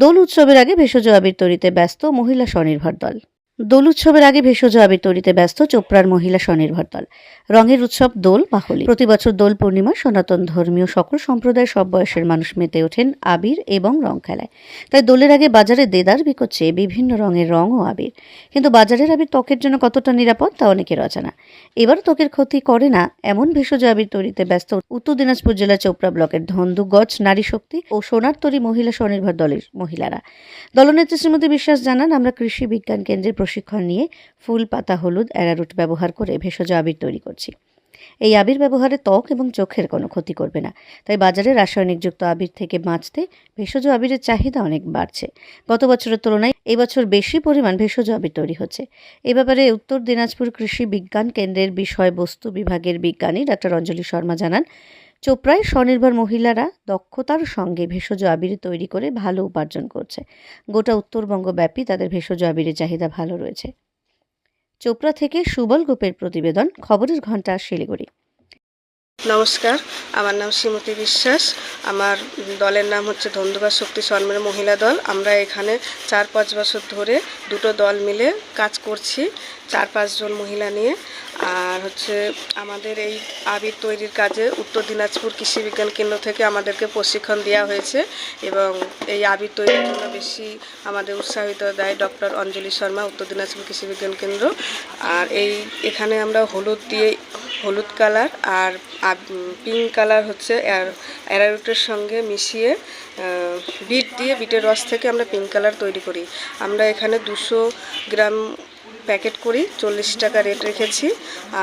দোল উৎসবের আগে ভেষজ আবির তৈরিতে ব্যস্ত মহিলা স্বনির্ভর দল। দোল উৎসবের আগে ভেষজ আবির তৈরিতে ব্যস্ত চোপড়ার মহিলা স্বনির্ভর দল। রঙের উৎসব দোল বা হোলি প্রতি বছর দোল পূর্ণিমা, সনাতন ধর্মীয় সকল সম্প্রদায়ের সব বয়সের মানুষ মেতে ওঠেন আবির এবং রং খেলায়। তাই দোলের আগে বাজারে দেদার বিকোচ্ছে বিভিন্ন রঙের রং ও আবির। কিন্তু বাজারের আবির ত্বকের জন্য কতটা নিরাপদ তা অনেকের অজানা। এবার ত্বকের ক্ষতি করে না এমন ভেষজ আবির তৈরিতে ব্যস্ত উত্তর দিনাজপুর জেলার চোপড়া ব্লকের ধন্দুগজ নারী শক্তি ও সোনার তরী মহিলা স্বনির্ভর দলের মহিলারা। দলনেত্রী শ্রীমতী বিশ্বাস জানান, আমরা কৃষি বিজ্ঞান কেন্দ্রের প্রশিক্ষণ নিয়ে ফুল, পাতা, হলুদ, অ্যারারুট ব্যবহার করে ভেষজ আবির তৈরি করছি। এই আবির ব্যবহারে ত্বক এবং চোখের কোনো ক্ষতি করবে না। তাই বাজারে রাসায়নিকযুক্ত আবির থেকে বাঁচতে ভেষজ আবিরের চাহিদা অনেক বাড়ছে। গত বছরের তুলনায় এবছর বেশি পরিমাণ ভেষজ আবির তৈরি হচ্ছে। এ ব্যাপারে উত্তর দিনাজপুর কৃষি বিজ্ঞান কেন্দ্রের বিষয়বস্তু বিভাগের বিজ্ঞানী ডাক্তার অঞ্জলি শর্মা জানান চোপড়ায় স্বনির্ভর মহিলারা দক্ষতার সঙ্গে ভেষজ আবির তৈরি করে ভালো উপার্জন করছে। গোটা উত্তরবঙ্গ ব্যাপী তাদের ভেষজ আবিরের চাহিদা ভালো রয়েছে। চোপড়া থেকে সুবল গোপের প্রতিবেদন, খবরের ঘণ্টা শিলিগুড়ি। নমস্কার, আমার নাম শ্রীমতী বিশ্বাস। আমার দলের নাম হচ্ছে ধন্দুবা শক্তি সম্মের মহিলা দল। আমরা এখানে চার পাঁচ বছর ধরে দুটো দল মিলে কাজ করছি, চার পাঁচজন মহিলা নিয়ে। আর হচ্ছে আমাদের এই আবির তৈরির কাজে উত্তর দিনাজপুর কৃষি বিজ্ঞান কেন্দ্র থেকে আমাদেরকে প্রশিক্ষণ দেওয়া হয়েছে এবং এই আবির তৈরির জন্য বেশি আমাদের উৎসাহিত দেয় ডক্টর অঞ্জলি শর্মা, উত্তর দিনাজপুর কৃষি বিজ্ঞান কেন্দ্র। আর এই এখানে আমরা হলুদ দিয়ে হলুদ কালার আর পিঙ্ক কালার হচ্ছে অ্যারারুটের সঙ্গে মিশিয়ে বিট দিয়ে, বিটের রস থেকে আমরা পিঙ্ক কালার তৈরি করি। আমরা এখানে দুশো গ্রাম প্যাকেট করি, চল্লিশ টাকা রেট রেখেছি।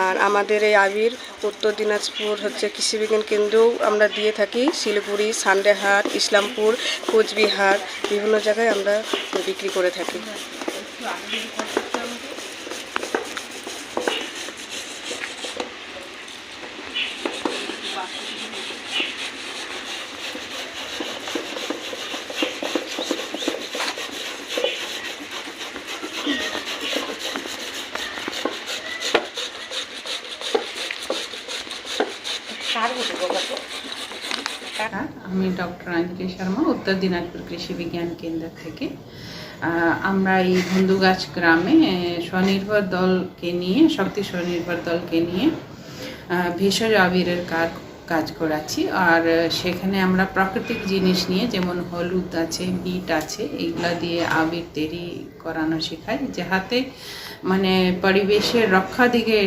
আর আমাদের এই আবির উত্তর দিনাজপুর হচ্ছে কৃষিবিজ্ঞান কেন্দ্রেও আমরা দিয়ে থাকি। শিলিগুড়ি, সান্ডেহাট, ইসলামপুর, কোচবিহার, বিভিন্ন জায়গায় আমরা বিক্রি করে থাকি। আমি ডক্টর অঞ্জলি শর্মা, উত্তর দিনাজপুর কৃষি বিজ্ঞান কেন্দ্র থেকে। আমরা এই ধুন্দুগাছ গ্রামে স্বনির্ভর দলকে নিয়ে, শক্তি স্বনির্ভর দলকে নিয়ে ভেষজ আবিরের কাজ কাজ করাচ্ছি। আর সেখানে আমরা প্রাকৃতিক জিনিস নিয়ে যেমন হলুদ আছে, বিট আছে, এইগুলা দিয়ে আবির তৈরি করানো শেখাই যাহাতে মানে পরিবেশের রক্ষা দিকে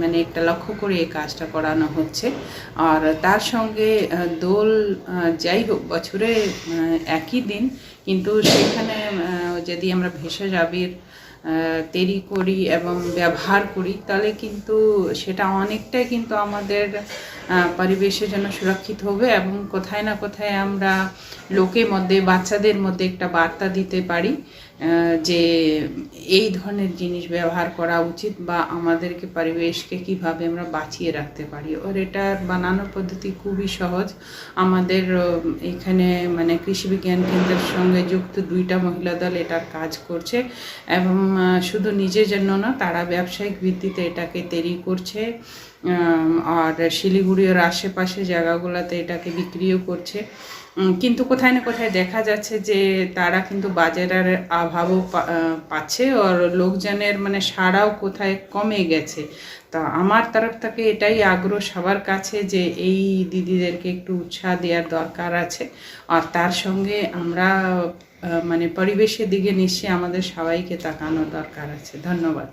মানে একটা লক্ষ্য করে এই কাজটা করানো হচ্ছে। আর তার সঙ্গে দোল যাই হোক, বছরে একই দিন, কিন্তু সেখানে যদি আমরা ভেষজ আবির তৈরি করি এবং ব্যবহার করি, তাহলে কিন্তু সেটা অনেকটাই কিন্তু আমাদের আহ, যেন সুরক্ষিত হবে এবং কোথায় না কোথায় আমরা লোকের মধ্যে বাচ্চাদের মধ্যে একটা বার্তা দিতে পারি। যে এই ধরনের জিনিস ব্যবহার করা উচিত বা আমাদেরকে পরিবেশকে কীভাবে আমরা বাঁচিয়ে রাখতে পারি। ওর এটা বানানোর পদ্ধতি খুবই সহজ। আমাদের এখানে মানে কৃষি বিজ্ঞান কেন্দ্রের সঙ্গে যুক্ত দুইটা মহিলা দল এটার কাজ করছে এবং শুধু নিজের জন্য না, তারা ব্যবসায়িক ভিত্তিতে এটাকে তৈরি করছে। আর শিলিগুড়ি ওর আশেপাশে জায়গাগুলোতে এটাকে বিক্রিও করছে। কিন্তু কোথায় না কোথায় দেখা যাচ্ছে যে তারা কিন্তু বাজারের অভাবও পাচ্ছে আর লোকজনের মানে সাড়াও কোথায় কমে গেছে। তা আমার তরফ থেকে এটাই আগ্রহ সবার কাছে যে এই দিদিদেরকে একটু উৎসাহ দেওয়ার দরকার আছে। আর তার সঙ্গে আমরা মানে পরিবেশের দিকে নিশ্চয়ই আমাদের সবাইকে তাকানো দরকার আছে। ধন্যবাদ।